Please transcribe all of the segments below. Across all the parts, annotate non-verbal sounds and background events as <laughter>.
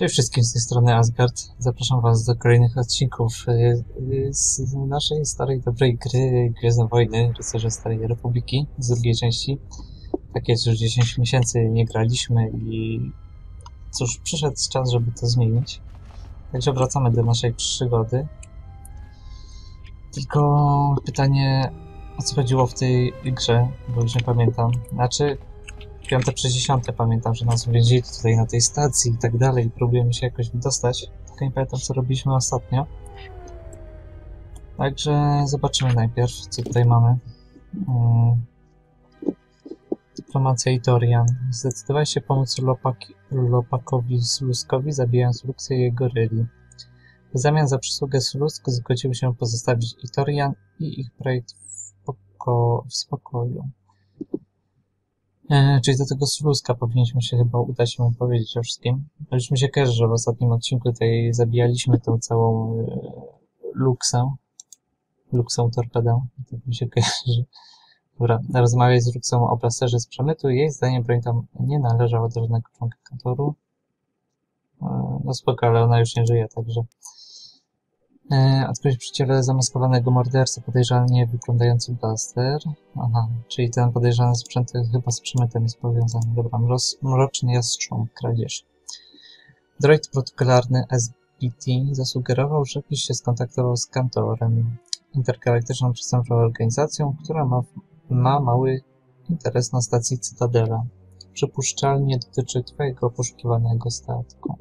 Cześć wszystkim z tej strony Asgard. Zapraszam Was do kolejnych odcinków y, y, z naszej starej, dobrej gry Gwiezdne Wojny, Rycerze Starej Republiki z drugiej części. Tak jest, już 10 miesięcy nie graliśmy i cóż, przyszedł czas, żeby to zmienić. Także wracamy do naszej przygody. Tylko pytanie, o co chodziło w tej grze, bo już nie pamiętam. Znaczy, piąte przez dziesiąte pamiętam, że nas uwięzili tutaj na tej stacji i tak dalej i próbujemy się jakoś wydostać. Tylko nie pamiętam, co robiliśmy ostatnio. Także zobaczymy najpierw, co tutaj mamy. Hmm. Dyplomacja i Dorian. Zdecydowałeś się pomóc Lopakowi Suluskowi, zabijając Luxę i jego ryli. W zamian za przysługę Sulusk zgodził się pozostawić Itorian i ich projekt w, w spokoju. E, czyli do tego Suluska powinniśmy się chyba udać mu powiedzieć o wszystkim. Już mi się kojarzy, że w ostatnim odcinku tutaj zabijaliśmy tą całą e, Luxę. Luxą torpedę. Tak mi się kojarzy. Dobra, rozmawiać z Luxą o blasterze z przemytu. Jej zdaniem broń tam nie należała do żadnego członka kantoru. E, no spoko, ale ona już nie żyje, także... E, Odkryć przy ciele zamaskowanego mordercy podejrzanie wyglądający blaster. Aha, czyli ten podejrzany sprzęt chyba z przemytem jest powiązany. Dobra, mros, mroczny jastrząb, kradzież. Droid protokolarny SBT zasugerował, żebyś się skontaktował z kantorem, intergalaktyczną przestępczą organizacją, która ma, ma mały interes na stacji Cytadela. Przypuszczalnie dotyczy twojego poszukiwanego statku.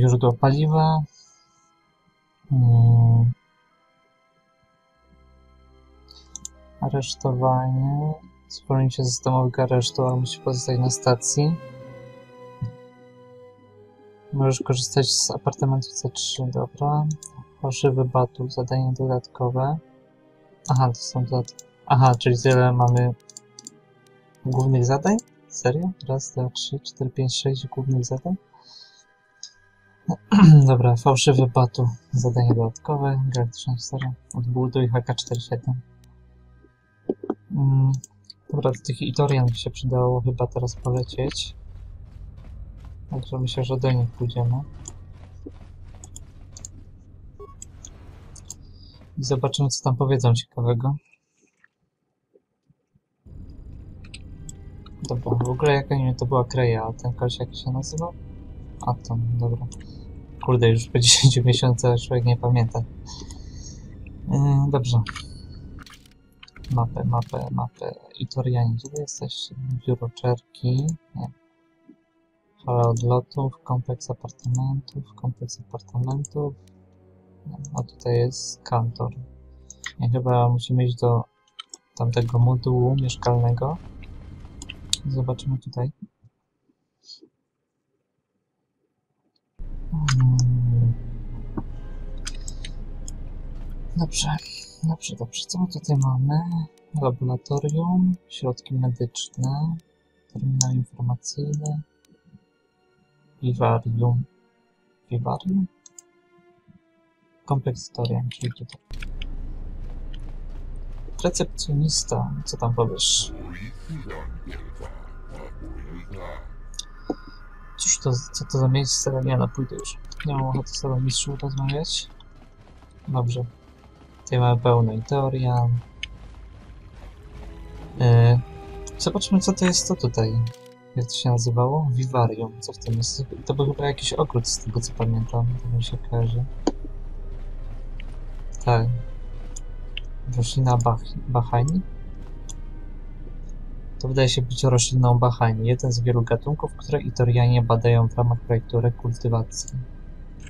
Źródło paliwa, Hmm. Aresztowanie. Zwolnicie systemowego aresztu, ale musi pozostać na stacji. Możesz korzystać z apartamentu C3, dobra. Fałszywy batu, zadanie dodatkowe. Aha, to są dodatki. Aha, czyli tyle mamy głównych zadań? Serio? Raz, dwa, trzy, cztery, pięć, sześć głównych zadań? <clears throat> Dobra, fałszywy batu. Zadanie dodatkowe. Galaktyczna historia. Odbuduj HK47. Mm, dobra, do tych Itorian by się przydało chyba teraz polecieć. Także myślę, że do nich pójdziemy. I zobaczymy, co tam powiedzą ciekawego. Dobra, w ogóle jaka nie to była Kreja, a ten koleś jak się nazywał? Atom, dobra. Kurde, już po <laughs> 10 miesiącach człowiek nie pamięta. Yy, dobrze. Mapę, mapę, mapę. Itorianie, gdzie wy jesteście? Biuro czerki. Nie. Fala odlotów, kompleks apartamentów, kompleks apartamentów. A tutaj jest kantor. Nie, chyba musimy iść do tamtego modułu mieszkalnego. Zobaczymy tutaj. Dobrze, dobrze, dobrze. Co my tutaj mamy? Laboratorium, środki medyczne, terminal informacyjny, vivarium. Vivarium? Kompleks Torian, czyli tutaj. Recepcjonista, co tam powiesz? Cóż to, co to za miejsce? Nie, no pójdę już. Nie mam ochoty z tobą mistrzu rozmawiać. Dobrze. Tutaj mamy pełną teorię. Yy, zobaczmy, co to jest to tutaj. Jak to się nazywało? Vivarium. Co w tym jest? To był chyba jakiś ogród, z tego co pamiętam. To mi się kojarzy. Tak. Roślina Bahani? To wydaje się być rośliną Bahani, jeden z wielu gatunków, które Itorianie badają w ramach projektu rekultywacji.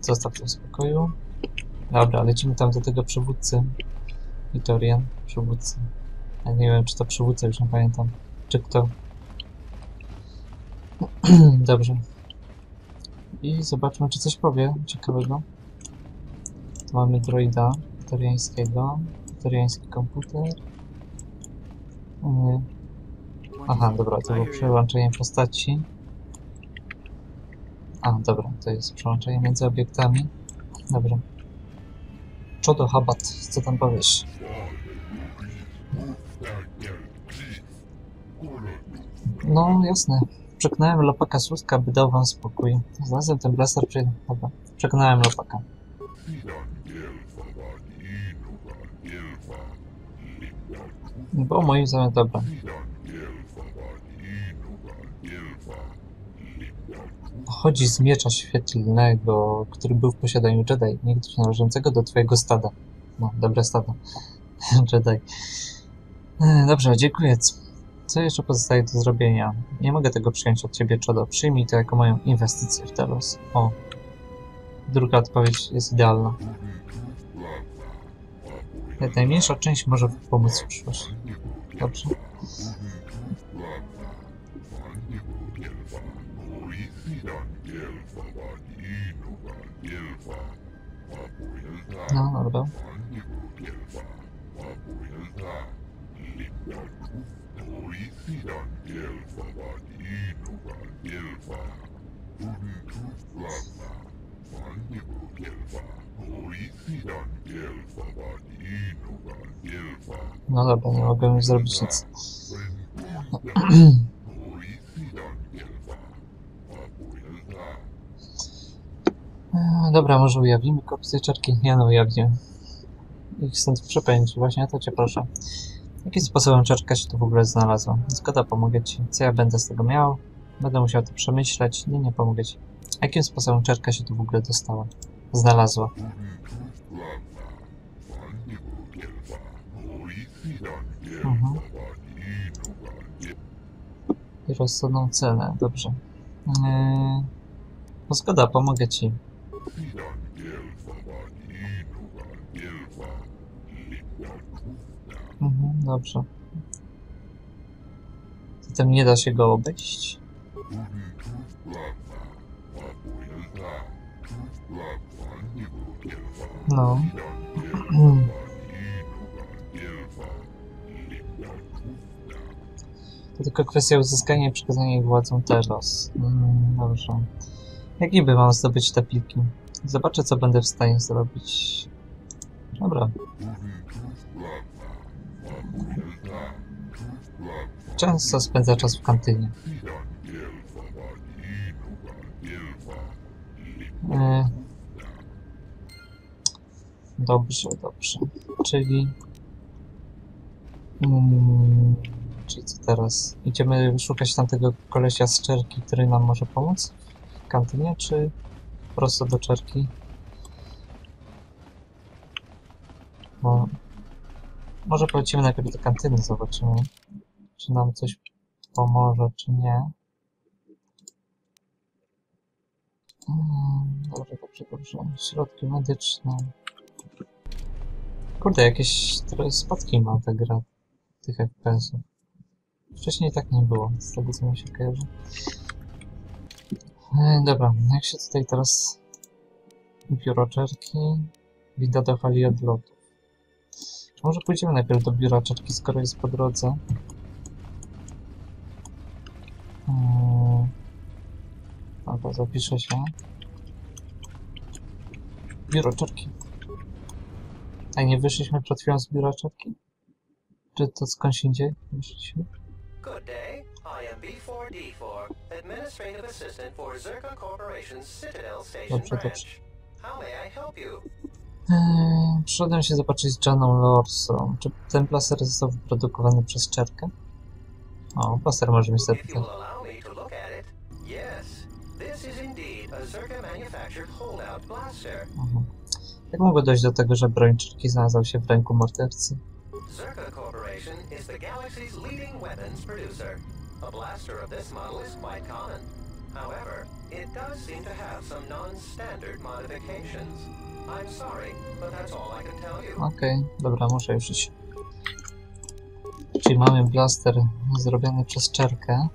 Zostaw to w spokoju. Dobra, lecimy tam do tego przywódcy. Itorian, przywódcy. Ja nie wiem, czy to przywódca, już nie pamiętam. Czy kto. <clears throat> Dobrze. I zobaczmy, czy coś powie ciekawego. Tu mamy droida itoriańskiego. Itoriański komputer. Yy. Aha, dobra, to było przełączenie postaci. A, dobra, to jest przełączenie między obiektami. Dobra. Czodo Habat, co tam powiesz? No, jasne. Przekonałem Lopaka Słuska, by dał wam spokój. Znalazłem ten blaster przy... Dobra. Przekonałem Lopaka. Bo moim zdaniem dobra. Pochodzi z miecza świetlnego, który był w posiadaniu Jedi, niegdyś należącego do twojego stada. No, dobre stado. <laughs> Jedi. E, Dobrze, dziękuję. Co jeszcze pozostaje do zrobienia? Nie mogę tego przyjąć od ciebie, Czodo. Przyjmij to jako moją inwestycję w Telos. O. Druga odpowiedź jest idealna. Nawet Najmniejsza część może pomóc w przyszłości. Dobrze. No, dobra. No dobra, nie mogę już zrobić nic. Dobra, może ujawnimy kopię czarki? Nie no, ujawnię. Ich stąd przepędzi, właśnie o to cię proszę. Jakim sposobem czarka się tu w ogóle znalazła? Zgoda, pomogę ci. Co ja będę z tego miał? Będę musiał to przemyśleć. Nie, nie pomogę ci. Jakim sposobem czarka się tu w ogóle dostała? Znalazła. Mhm. I rozsądną cenę, dobrze. Yy... No zgoda, pomogę ci. Mhm, dobrze. Zatem nie da się go obejść? No. To tylko kwestia uzyskania i przekazania ich władzom Telos. Mm, dobrze. Jak niby mam zdobyć te pliki? Zobaczę, co będę w stanie zrobić. Dobra. Często spędza czas w kantynie. E... Dobrze, dobrze. Czyli... Mm, czyli co teraz? Idziemy szukać tamtego kolesia z czerki, który nam może pomóc w kantynie, czy prosto do czerki? Bo... Może polecimy najpierw do kantyny, zobaczymy, czy nam coś pomoże, czy nie. Mm, Dobrze, dobrze, dobrze. Środki medyczne. Kurde, jakieś spadki ma ta gra tych FPS-ów. Wcześniej tak nie było, z tego co mi się kojarzy. E, dobra, jak się tutaj teraz biuro czerki widać do fali odlotu. Czy może pójdziemy najpierw do biura czerki, skoro jest po drodze? Hmm. Dobra, zapiszę się. Biuro czerki. A nie wyszliśmy przed chwilą z biura czerki? Czy to skądś indziej wyszliśmy? Administrative Assistant for Zerka Corporation's Citadel Station Dobrze, Branch. How may I help you? Eee, przyszedłem się zobaczyć z Janą Lorsą. Czy ten plaster został wyprodukowany przez czerkę? O, plaster może mi blaster. Mhm. Jak mogło dojść do tego, że broń czerki znalazł się w ręku mordercy? Zerka Corporation is the galaxy's leading weapons producer. A blaster of this model is quite common. However, it does seem to have some non-standard modifications. I'm sorry, but that's all I can tell you. Okej, dobra, muszę już iść. Czyli mamy blaster zrobiony przez czerkę.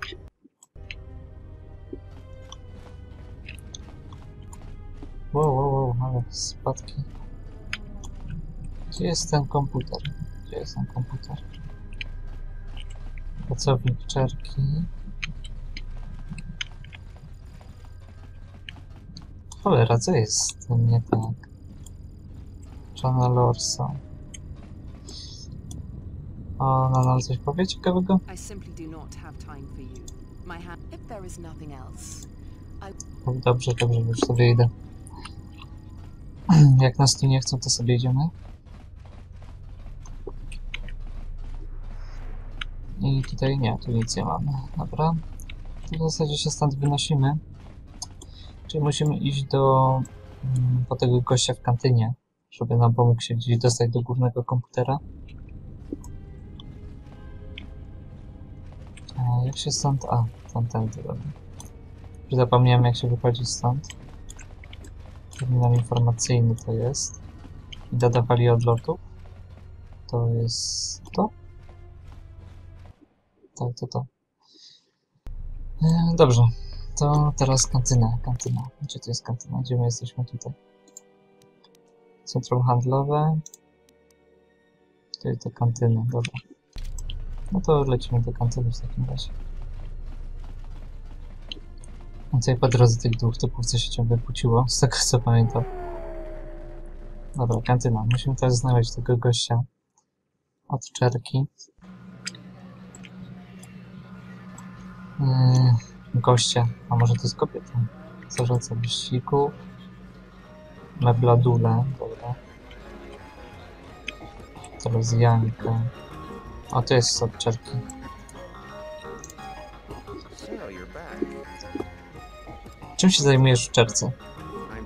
Wow, wow, wow, ale spadki. Gdzie jest ten komputer? Gdzie jest ten komputer? Pracownik czerki. Cholera, co jest z tym nie tak? Johna Lorsa. O, no nam coś powie ciekawego? Dobrze, dobrze, już sobie idę. <clears throat> Jak nas tu nie chcą, to sobie idziemy. I tutaj nie, tu nic nie mamy. Dobra. W zasadzie się stąd wynosimy. Czyli musimy iść do, mm, po tego gościa w kantynie, żeby nam pomógł się gdzieś dostać do głównego komputera. A jak się stąd... A, tamtędy, dobra. Już zapomniałem jak się wychodzi stąd. Terminal informacyjny to jest. I dodawali odlotów. To jest to? Tak, to to. E, Dobrze. To teraz kantyna, kantyna. Gdzie to jest kantyna? Gdzie my jesteśmy tutaj? Centrum handlowe. To jest to kantyna, dobra. No to lecimy do kantyny w takim razie. Tutaj po drodze tych dwóch typów, co się ciągle kłóciło, z tego co pamiętam. Dobra, kantyna. Musimy teraz znaleźć tego gościa od czerki. Yy, gościa, a może to jest kobieta? Zarządca wyścigu. Mebladule, dobra. Teraz Janka. O, to jest od czerki. Czym się zajmujesz w czerce?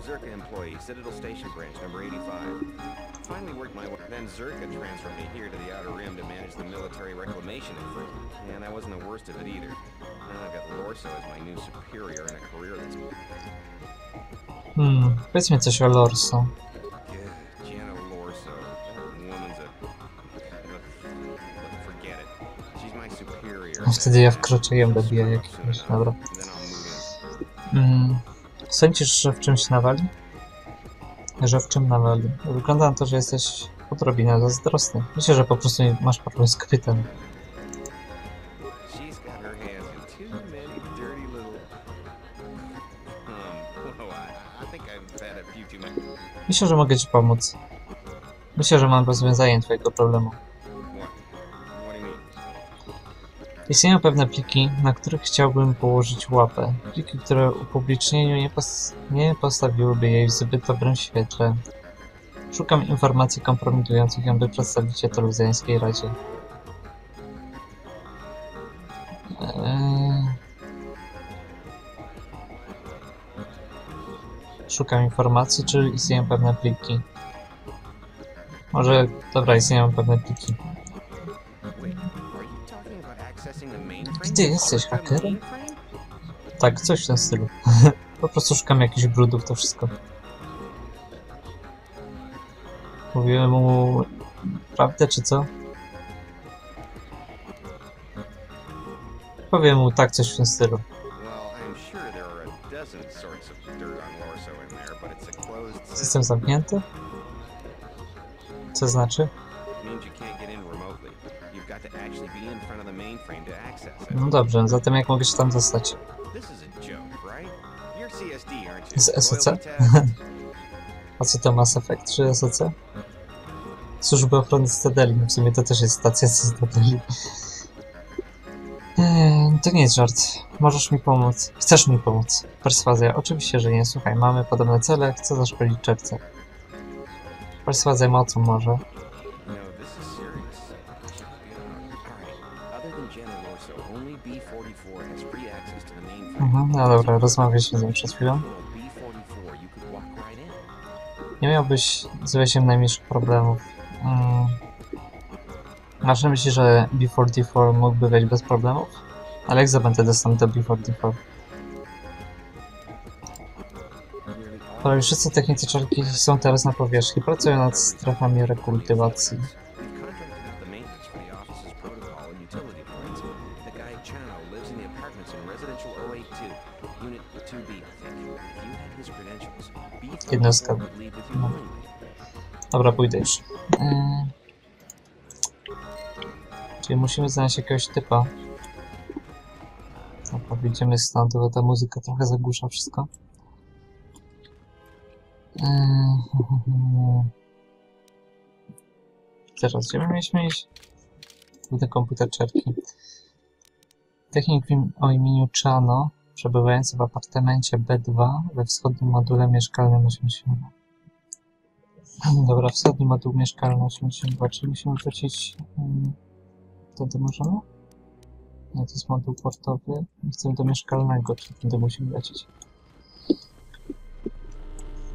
Zerka employee, Station Branch, number 85. Finally worked my way. Then Zerka transferred me here to the Outer Rim to manage the military reclamation effort. And wasn't the worst of it either. Now I've got Lorso as my new superior in a career that's Hmm, powiedz mi coś o Lorso. good. Gianna Lorso. That woman's a... Forget it. She's my superior. A wtedy ja wkroczę ją dobiję jakiegoś, dobra. Then I'll move in. Mm, sądzisz, że w czymś nawali? Że w czym nawali? Wygląda na to, że jesteś odrobinę zazdrosny. Myślę, że po prostu masz problem z kobietami. Myślę, że mogę ci pomóc. Myślę, że mam rozwiązanie twojego problemu. Istnieją pewne pliki, na których chciałbym położyć łapę. Pliki, które upublicznieniu nie, pos nie postawiłyby jej w zbyt dobrym świetle. Szukam informacji kompromitujących ją, by przedstawić je telewizjańskiej radzie. Szukam informacji, czy istnieją pewne pliki. Może, dobra, istnieją pewne pliki. Ty jesteś mainframe? Tak, coś w tym stylu. <laughs> po prostu szukam jakichś brudów, to wszystko. Mówiłem mu prawdę, czy co? Powiem mu tak, coś w tym stylu. Mainframe to access it. No dobrze, zatem jak mogę się tam dostać? Z SOC? <laughs> A co to Mass Effect 3 SOC? Służby ochrony Cytadeli. W sumie to też jest stacja Cytadeli. To nie jest żart. Możesz mi pomóc. Chcesz mi pomóc. Perswazja. Oczywiście, że nie. Słuchaj, mamy podobne cele. Chcę zaszkolić czerwce. Perswazja mocą może. This is serious. Alright. Other than Jenna Lorso, only B44 has free access to the mainframe. Mhm, no dobra, rozmawialiśmy z nim przed chwilą. B44, you could walk right in. Nie miałbyś z Łesiem najmniejszych problemów. Mm. Masz na myśli, że B44 mógłby wejść bez problemów? Ale jak zabędę dostęp do B44? Nearly all Prawie wszyscy technicy czarki są teraz na powierzchni, pracują nad strefami rekultywacji. We've contracted out the maintenance for the office's protocol and utility points. The guy Chano lives in the apartments in residential 082, unit 2B, I think. If you had his credentials, Jednostka. B44 would leave with you No. Dobra, pójdę już. Eee... Czyli musimy znaleźć jakiegoś typa. Wyjdziemy stąd, bo ta muzyka trochę zagłusza wszystko. Eee... <laughs> Teraz, gdzie my mieliśmy iść? Główny komputer czerki. Technik o imieniu Chano, przebywający w apartamencie B2 we wschodnim module mieszkalnym 82. <laughs> Dobra, wschodni moduł mieszkalny 82, czyli musimy wrócić... Um, wtedy możemy? Nie, to jest moduł portowy. Chcemy do mieszkalnego, czyli tędy musimy lecieć.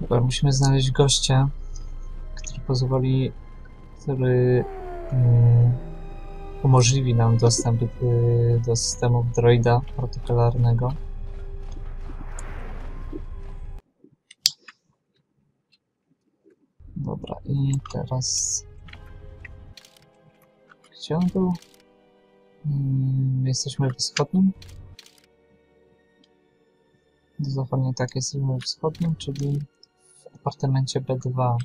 Dobra, musimy znaleźć gościa, który pozwoli, który mm, umożliwi nam dostęp do, do systemów droida protokolarnego. Dobra, i teraz... Gdzie on był? Mm, My jesteśmy w wschodnim? Dokładnie tak, jesteśmy w wschodnim, czyli w apartamencie B2.